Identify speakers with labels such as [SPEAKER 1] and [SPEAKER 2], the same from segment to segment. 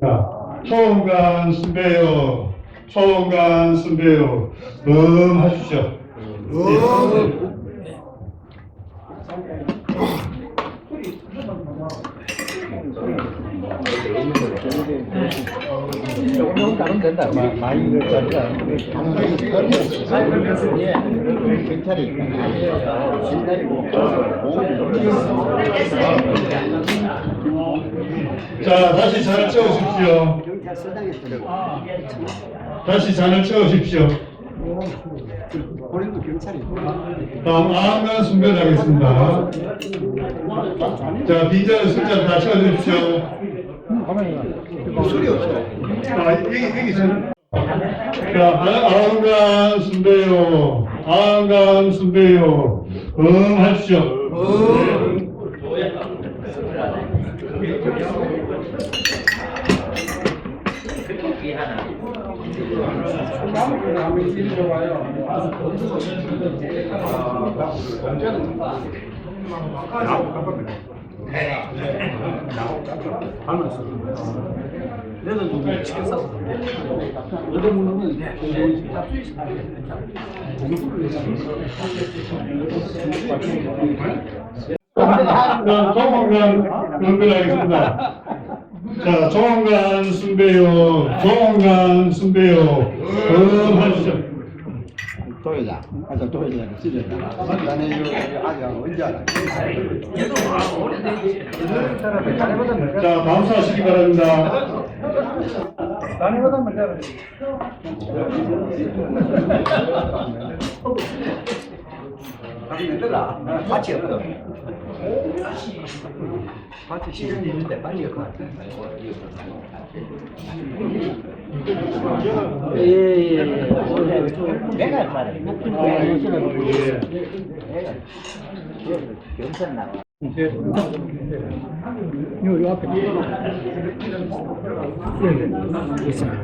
[SPEAKER 1] 자, 총간 순배요. 총간 순배요. 음 하십시오.
[SPEAKER 2] 조금 다르면 된다. 마- 많이 그랬다니까. 예. 경찰이
[SPEAKER 1] 자, 다시 잔을 채우십시오. 다시 잔을 채우십시오. 다음 아한간 순배하겠습니다. 자, 빈자를 숫자 다 채워주십시오.
[SPEAKER 2] 소리 없어.
[SPEAKER 1] 아, 여기, 여기 전. 자, 아한간 순배요. 아한간 순배요. 응, 하십시오.
[SPEAKER 2] 내가 누구 치킨 사서 어디 먹는
[SPEAKER 1] 자, 조만간 연결하겠습니다. 자, 조만간 순배요. 조만간 순배요. 응, 하십시오.
[SPEAKER 2] 도회장, 하여튼 도회장 찢어져. 나는 이거 아직 언제 알아?
[SPEAKER 1] 자, 감사하시기 바랍니다.
[SPEAKER 2] 나니보다 먼저 알아. 얘들아, 같이 없어. 같이 시간 있는데 빨리 할것 같아. 예, 예, 예. 내가 말해. 경찰 나. 요, 요 앞에. 예, 있습니다.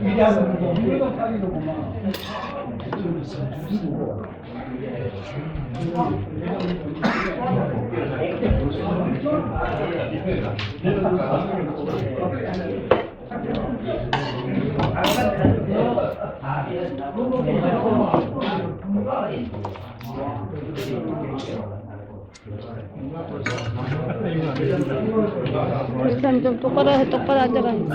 [SPEAKER 2] 위대한 운동, 위대한 사기도 보면.
[SPEAKER 3] 일단 좀 똑바로 해, 똑바로 앉아가 있어.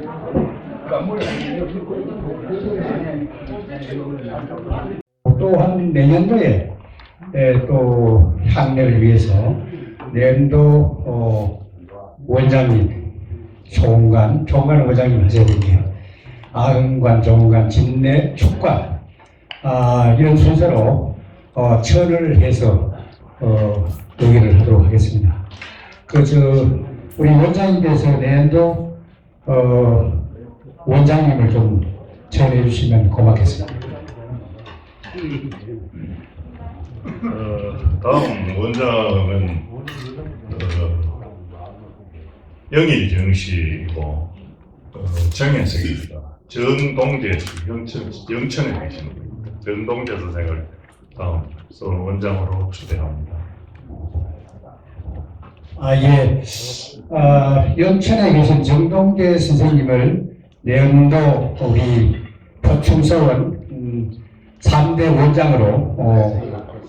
[SPEAKER 4] 또한 내년도에 에, 또 향례를 위해서 내년도 어, 원장님, 총관, 총관 원장님 하셔야 되네요. 아흥관, 종관, 진내, 축관 아, 이런 순서로 어, 철을 해서 어, 동의를 하도록 하겠습니다. 그저 우리 원장님께서 내년도 어, 원장님을 좀 전해 주시면 고맙겠습니다.
[SPEAKER 1] 어, 다음 원장은 어, 영일정 씨고 어, 정현석입니다. 전동재 씨, 영천, 영천에 계시는 분입니다. 전동재 선생을 다음 서울 원장으로 추대합니다.
[SPEAKER 4] 아, 예. 아, 영천에 계신 정동재 선생님을 내년도 우리 포충서원 음, 3대 원장으로 어,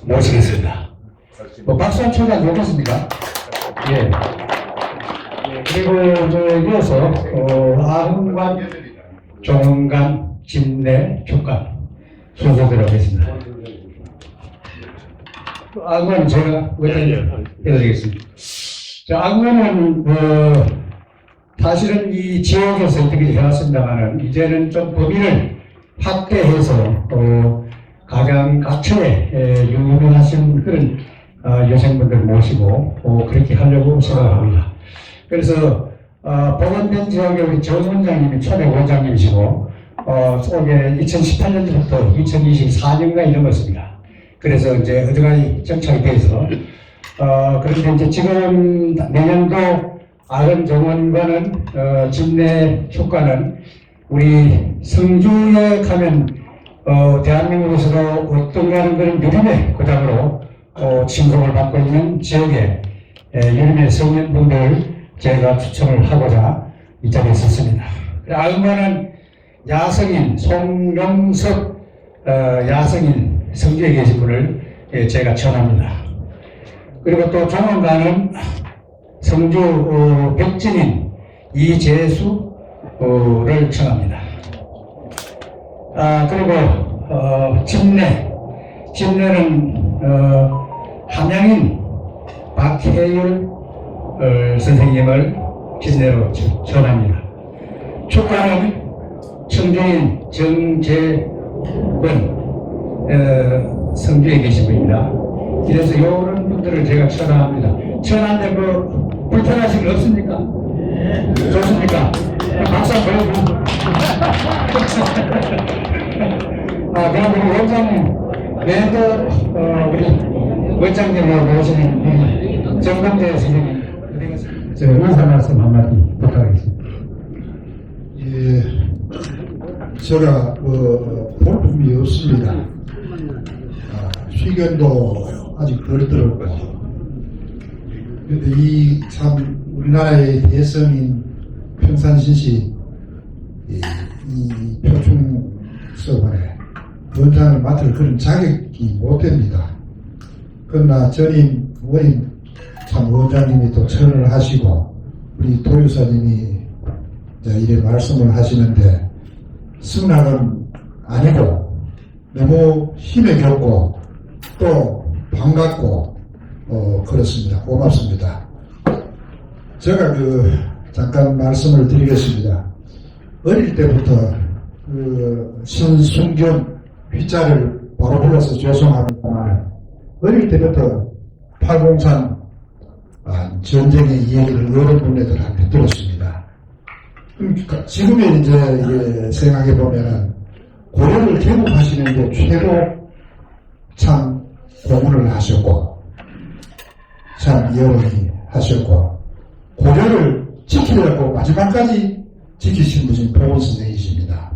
[SPEAKER 4] 모시겠습니다. 뭐 박수 한번 쳐도 좋겠습니까? 예. 예, 그리고 저 이어서 어, 아흥관, 종간, 진내, 촉감 순서대로 하겠습니다. 아흥관 제가 원장님 해드리겠습니다. 자, 악문은 어, 사실은 이 지역에서 어떻게 해왔습니다만은 이제는 좀 범위를 확대해서 어, 가장 각처에 에, 유명하신 그런 어, 여성분들 모시고 어, 그렇게 하려고 생각합니다. 그래서 어, 보건된 지역의 우리 정 원장님이 초대 원장님이시고 어, 속에 2018년부터 2024년까지 넘었습니다. 그래서 이제 어디까지 정착이 돼서 어, 그런데 이제 지금 내년도 아른 정원과는 어, 진내 효과는 우리 성주에 가면 어, 대한민국에서도 어떤가는 그런 유림의 고장으로 어, 칭송을 받고 있는 지역의 에, 유림의 성년분들 제가 추천을 하고자 이 자리에 섰습니다. 아음과는 야성인 송영석 어, 야성인 성주에 계신 분을 예, 제가 전합니다. 그리고 또 조만간은 성주 어, 백진인 이재수를 청합니다. 아 그리고 어, 진내 진내는 어, 함양인 박혜율 어, 선생님을 진내로 전- 전합니다. 축가는 청주인 정재권 어, 성주에 계신 분입니다. 그래서 이런 분들을 제가 천안합니다. 천안데 뭐 불편하신 거 없습니까? 좋습니까? 박수 한번 보여주세요. 아, 그럼 우리 원장님, 내도 어, 우리 원장님으로 모시는 정동재 선생님, 저 인사 말씀 한마디 부탁하겠습니다.
[SPEAKER 5] 예, 제가 어, 볼품이 없습니다. 아, 쉬견도 아직 덜 들었고, 근데 이 참 우리나라의 대성인 평산신시 이, 이 표충서원에 원장을 맡을 그런 자격이 못 됩니다. 그러나 전임 원임 참 원장님이 또 철을 하시고 우리 도유사님이 이래 말씀을 하시는데 승낙은 아니고 너무 힘에 겼고 또 반갑고 어 그렇습니다. 고맙습니다. 제가 그 잠깐 말씀을 드리겠습니다. 어릴 때부터 그 신순경 휘자를 바로 불러서 죄송합니다만 어릴 때부터 팔공산 아, 전쟁의 이야기를 어른분들한테 들었습니다. 그러니까 지금의 이제 생각해 보면은 고려를 개국하시는데 최고 참 공헌을 하셨고 참 여론이 하셨고 고려를 지키려고 마지막까지 지키신 분이 보원 선생이십니다.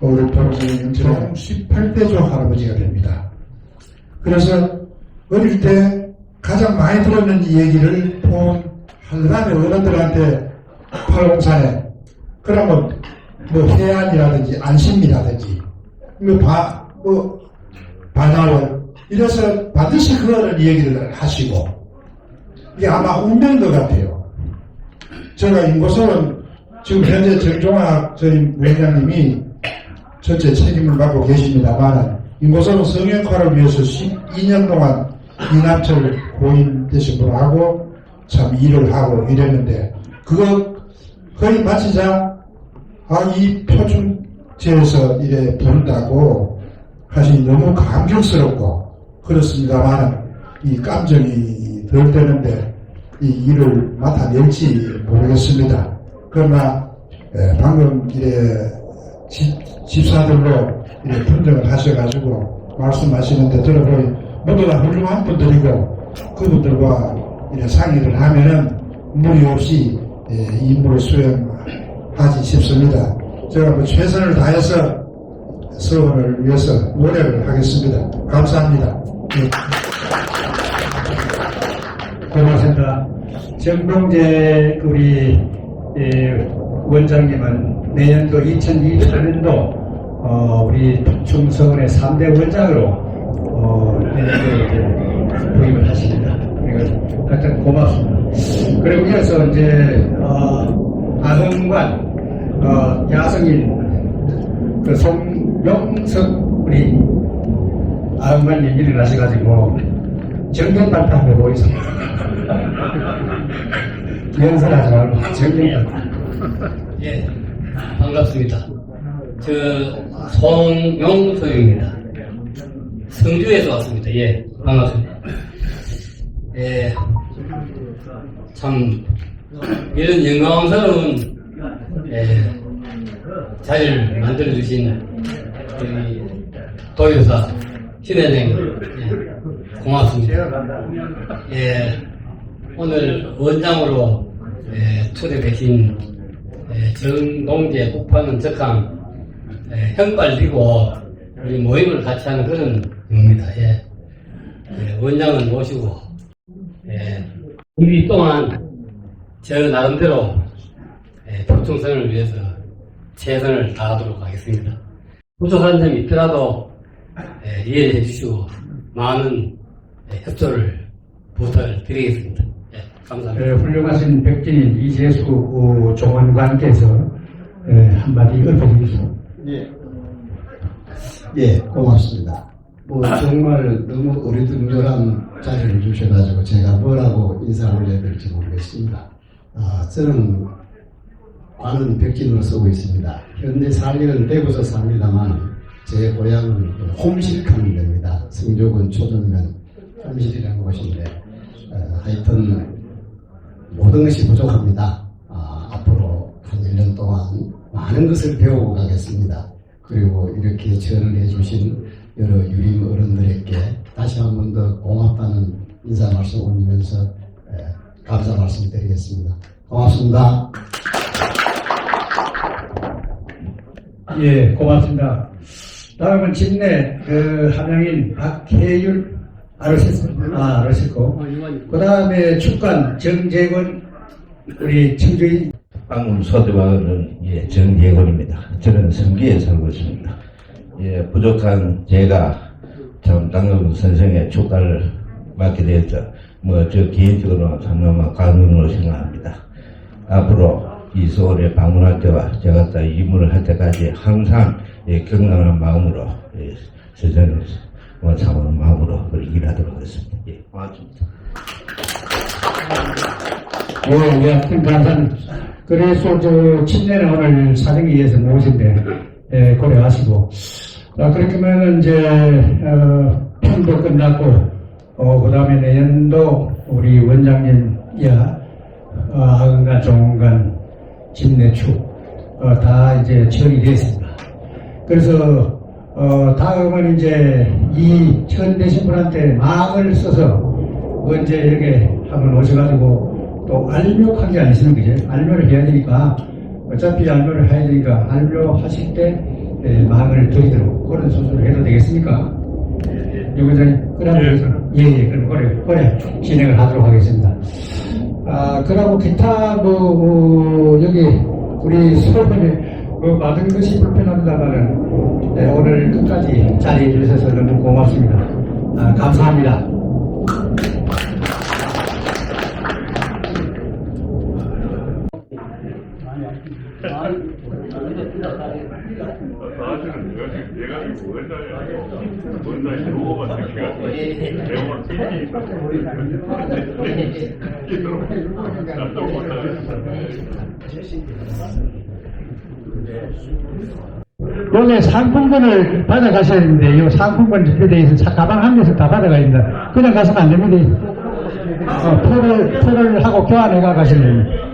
[SPEAKER 5] 우리 보원 선생님 총 18대조 할아버지가 됩니다. 그래서 어릴 때 가장 많이 들었는 이 얘기를 본 한라의 어른들한테 팔공산에 그러면 뭐 해안이라든지 안심이라든지 뭐 바, 뭐 반야월 이래서 반드시 그거는 얘기를 하시고 이게 아마 운명인 것 같아요. 제가 인고서는 지금 현재 정종학 저희 회장님이 전체 책임을 맡고 계십니다만 인고서는 성형화를 위해서 12년 동안 이남철 고인 되신 분하고 참 일을 하고 이랬는데 그거 거의 마치자 아이 표준지에서 이래 부른다고 사실 너무 감격스럽고 그렇습니다만 이 감정이 덜 되는데 이 일을 맡아낼지 모르겠습니다. 그러나 에, 방금 이래 집, 집사들로 이래 분정을 하셔가지고 말씀하시는데 들어보니 모두 다 훌륭한 분들이고 그분들과 이래 상의를 하면은 무리 없이 예, 임무를 수행할 하지 싶습니다. 제가 뭐 최선을 다해서 서원을 위해서 노력을 하겠습니다. 감사합니다. 예.
[SPEAKER 4] 고맙습니다. 정동재 우리 예, 원장님은 내년도 2024년도 어, 우리 중서원의 3대 원장으로 어, 내년도에 이제 부임을 하십니다. 그리고 하여튼 고맙습니다. 그리고 이어서 이제 어, 아흥관 어, 야성인 그 송영석 우리 아흥관님 일어나셔가지고 정경발판 하고 있습니다. 연설하지 말고 정경발판.
[SPEAKER 6] 예, 반갑습니다. 저 송용서입니다. 성주에서 왔습니다. 예, 반갑습니다. 예, 참 이런 영광스러운 예, 자리를 만들어 주신 우리 도요사 신혜생 예, 고맙습니다. 예, 오늘 원장으로 예, 초대되신 예, 정동재 국파는 적항 예, 형발리고 우리 모임을 같이 하는 그런 겁니다. 예. 예, 원장은 모시고 예, 우리 동안 저 나름대로 예, 표충선을 위해서 최선을 다하도록 하겠습니다. 부족한 점이 있더라도 예, 이해해 주시고 많은 예, 협조를 부탁을 드리겠습니다. 예, 감사합니다.
[SPEAKER 4] 예, 훌륭하신 백진인 이재수 어, 종원관께서 예, 한마디 읊어주시죠.
[SPEAKER 2] 예. 예, 고맙습니다. 뭐 정말 너무 어리둥절한 자리를 주셔가지고 제가 뭐라고 인사를 올려야 될지 모르겠습니다. 아, 저는 관은 백진으로 쓰고 있습니다. 현재 살기는 대구서 삽니다만 제 고향은 홈실하면 됩니다. 성조군 초전면 홈실이라는 곳인데 어, 하여튼 모든 것이 부족합니다. 아, 앞으로 한 1년 동안 많은 것을 배우고 가겠습니다. 그리고 이렇게 지원을 해주신 여러 유림 어른들에게 다시 한 번 더 고맙다는 인사 말씀 올리면서 에, 감사 말씀 드리겠습니다. 고맙습니다.
[SPEAKER 4] 예, 고맙습니다. 다음은 집내 그 함양인 박혜율 아르셨어요? 아, 아르셨고. 그 다음에 축관 정재건 우리 청주인
[SPEAKER 7] 방문 소대방은 예, 정예건입니다. 저는 성기에 살고 있습니다. 예, 부족한 제가 참 당근 선생의 축가를 맡게 되었죠. 뭐, 저 개인적으로 참여만 감동으로 생각합니다. 앞으로 이 서울에 방문할 때와 제가 다 임무를 할 때까지 항상 예, 경건한 마음으로 예, 세상을 뭐 참는 마음으로 일하도록 하겠습니다. 예, 고맙습니다.
[SPEAKER 4] 예, 예, 큰 감사합니다. 그래서 저 친내는 오늘 사정에 의해서 모신데 예, 고려하시고 아, 그렇게 하면 이제 어, 편도 끝났고 어, 그 다음에 내년도 우리 원장님이야 어, 하은간 종간 집내축 어, 다 이제 처리됐습니다. 그래서 어, 다음은 이제 이천 되신 분한테 망을 써서 언제 이렇게 한번 오셔가지고 또 알묘한 게 아니시는 그죠? 알묘를 해야 되니까 어차피 알묘를 해야 되니까 알묘 하실 때 예, 망을 드리도록 그런 수술을 해도 되겠습니까? 이 원장님 그러면 예예 그럼 그래 그래 진행을 하도록 하겠습니다. 아 그러고 기타 뭐, 뭐 여기 우리 수업에 뭐 많은 것이 불편합니다만은 네, 오늘 끝까지 자리해 주셔서 너무 고맙습니다. 아, 감사합니다.
[SPEAKER 1] 사실은 지금 내가 지금 원장이야. 원장이 로고가 생겨가지고 내용을 특히 깜짝
[SPEAKER 4] 원래 상품권을 받아가셔야 되는데, 이 상품권 있어 가방 한 개씩 다 받아가야 됩니다. 그냥 가서는 안 됩니다. 어, 표를, 표를 하고 교환해가 가시면 됩니다.